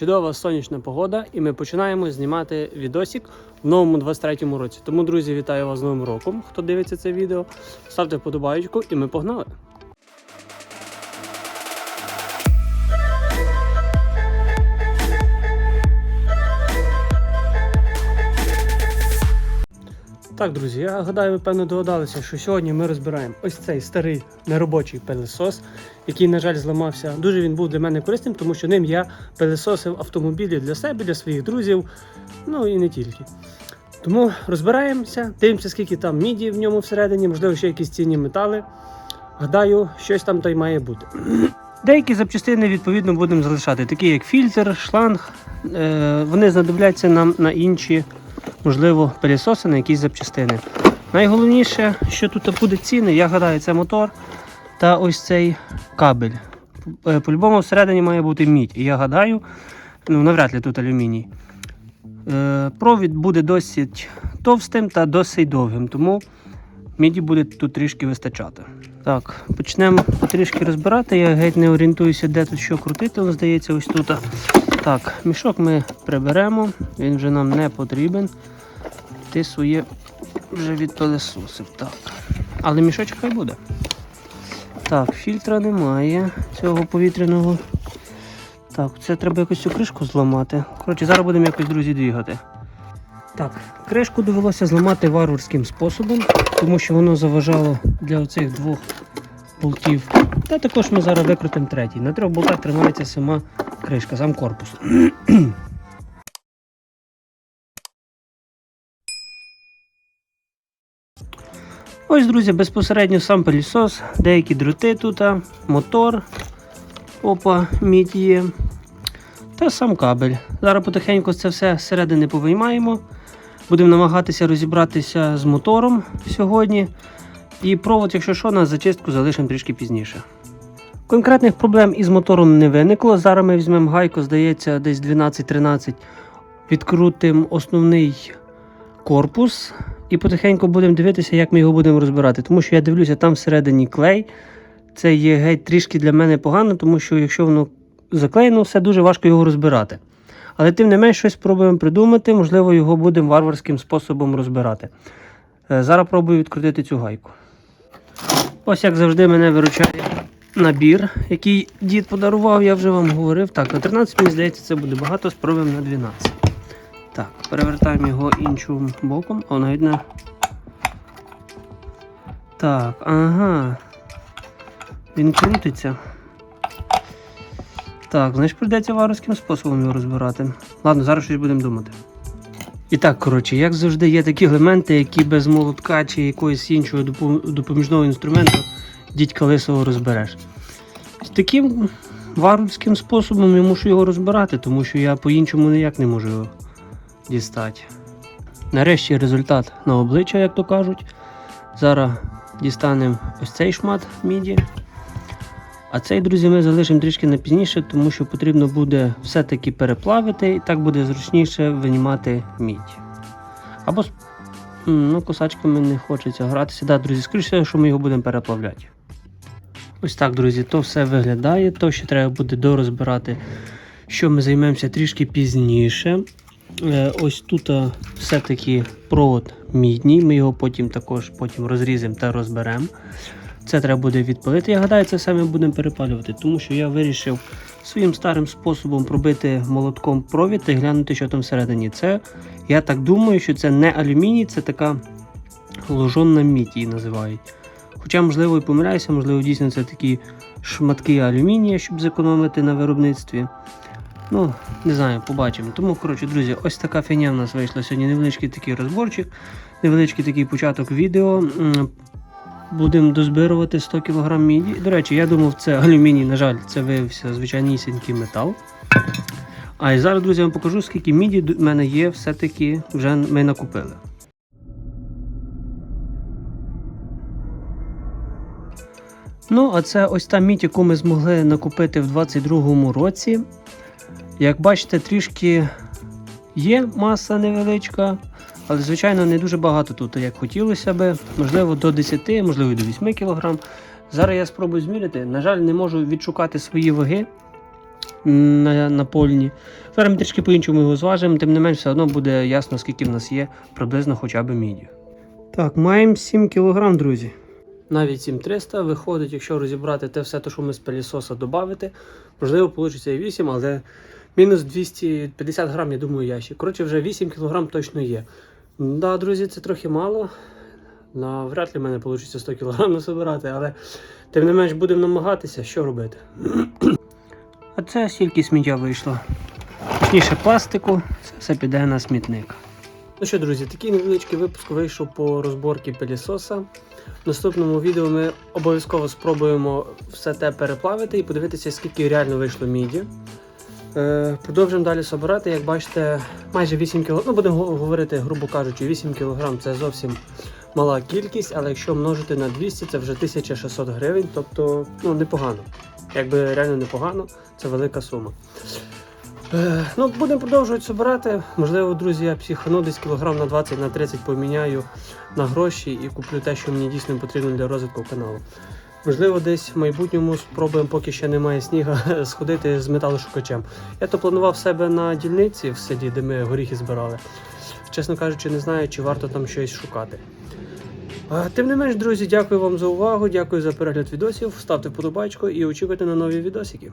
чудова сонячна погода, і ми починаємо знімати відосик в новому 23-му році. Тому, друзі, вітаю вас з Новим роком. Хто дивиться це відео, ставте вподобайку і ми погнали. Так, друзі, я гадаю, ви певно догадалися, що сьогодні ми розбираємо ось цей старий неробочий пилесос, який, на жаль, зламався. Дуже він був для мене корисним, тому що ним я пилесосив автомобілі для себе, для своїх друзів, ну і не тільки. Тому розбираємося, дивимося, скільки там міді в ньому всередині, можливо, ще якісь цінні метали. Гадаю, щось там та й має бути. Деякі запчастини відповідно будемо залишати, такі як фільтр, шланг. Е, вони знадобляться нам на інші можливо, пилісоси на якісь запчастини. Найголовніше, що тут буде ціни, я гадаю, це мотор та ось цей кабель. Е, По-любому всередині має бути мідь. І я гадаю, ну навряд ли тут алюміній. Е, Провід буде досить товстим та досить довгим, тому міді буде тут трішки вистачати. Так, почнемо трішки розбирати. Я геть не орієнтуюся, де тут що крутити, але здається, ось тут. Так, мішок ми приберемо, він вже нам не потрібен. Ти своє вже відпилесосив. Так. Але мішочок хай буде. Так, фільтра немає цього повітряного. Так, це треба якось цю кришку зламати. Коротше, зараз будемо якось, друзі, двігати. Так, кришку довелося зламати варварським способом, тому що воно заважало для оцих двох болтів. Та також ми зараз викрутимо третій. На трьох болтах тримається сама кришка, сам корпус. Ось, друзі, безпосередньо сам пилісос, деякі дроти тут, мотор, опа, мідь є. Та сам кабель. Зараз потихеньку це все зсередини повиймаємо. Будемо намагатися розібратися з мотором сьогодні. І провод, якщо що, на зачистку залишимо трішки пізніше. Конкретних проблем із мотором не виникло. Зараз ми візьмемо гайку, здається, десь 12-13. Відкрутимо основний корпус і потихеньку будемо дивитися, як ми його будемо розбирати. Тому що я дивлюся, там всередині клей. Це є геть трішки для мене погано, тому що якщо воно заклеєно, все дуже важко його розбирати. Але тим не менш щось спробуємо придумати, можливо, його будемо варварським способом розбирати. Е, Зараз пробую відкрутити цю гайку. Ось як завжди мене виручає набір, який дід подарував, я вже вам говорив. Так, на 13, мені здається, це буде багато, спробуємо на 12. Так, перевертаємо його іншим боком. О, навіть на. Так, ага. Він крутиться. Так, значить прийдеться варварським способом його розбирати. Ладно, зараз щось будемо думати. І так, коротше, як завжди, є такі елементи, які без молотка чи якогось іншого допоміжного інструменту дідька лисого розбереш. Таким варварським способом я мушу його розбирати, тому що я по-іншому ніяк не можу його дістати. Нарешті результат на обличчя, як то кажуть. Зараз дістанемо ось цей шмат міді. А цей, друзі, ми залишимо трішки на пізніше, тому що потрібно буде все-таки переплавити, і так буде зручніше винімати мідь. Або ну, косачками не хочеться гратися. Да, друзі, скоріше, що ми його будемо переплавляти. Ось так, друзі, то все виглядає. То ще треба буде дорозбирати, що ми займемося трішки пізніше. Е, ось тут все-таки провод мідній. Ми його потім також потім розріземо та розберемо. Це треба буде відпалити. Я гадаю, це все ми будемо перепалювати, тому що я вирішив своїм старим способом пробити молотком провід і глянути, що там всередині. Це, я так думаю, що це не алюміній, це така ложонна мідь її називають. Хоча, можливо, і помиляюся, можливо, дійсно це такі шматки алюмінія, щоб зекономити на виробництві. Ну, не знаю, побачимо. Тому, коротше, друзі, ось така фігня в нас вийшла сьогодні. Невеличкий такий розборчик, невеличкий такий початок відео. Будемо дозбирувати 100 кг міді. До речі, я думав, це алюміній, на жаль, це виявився звичайнісінький метал. А і зараз, друзі, я вам покажу, скільки міді в мене є, все-таки вже ми накупили. Ну, а це ось та мідь, яку ми змогли накупити в 22-му році. Як бачите, трішки є маса невеличка, але, звичайно, не дуже багато тут, як хотілося би. Можливо, до 10, можливо, до 8 кг. Зараз я спробую зміряти. На жаль, не можу відшукати свої ваги. на, напольні. Зараз ми трішки по-іншому його зважимо, тим не менш, все одно буде ясно, скільки в нас є приблизно хоча б міді. Так, маємо 7 кг, друзі. Навіть 7300 виходить, якщо розібрати те все, те, що ми з пилісоса додати, можливо, вийде і 8, але мінус 250 грам, я думаю, ящик. Коротше, вже 8 кг точно є. Да, друзі, це трохи мало. Навряд ли в мене вийде 100 кг насобирати, але тим не менш будемо намагатися, що робити. А це стільки сміття вийшло. Точніше пластику, це все піде на смітник. Ну що, друзі, такий невеличкий випуск вийшов по розборці пилісоса. В наступному відео ми обов'язково спробуємо все те переплавити і подивитися, скільки реально вийшло міді. Е, продовжуємо далі собирати. Як бачите, майже 8 кг. Ну, будемо говорити, грубо кажучи, 8 кг це зовсім мала кількість, але якщо множити на 200, це вже 1600 гривень, тобто ну, непогано. Якби реально непогано, це велика сума. Е, ну, будемо продовжувати збирати. Можливо, друзі, я психану десь кілограм на 20 на 30 поміняю на гроші і куплю те, що мені дійсно потрібно для розвитку каналу. Можливо, десь в майбутньому спробуємо, поки ще немає сніга, сходити з металошукачем. Я то планував себе на дільниці в селі, де ми горіхи збирали. Чесно кажучи, не знаю, чи варто там щось шукати. Тим не менш, друзі, дякую вам за увагу, дякую за перегляд відосів. Ставте вподобайку і очікуйте на нові відосики.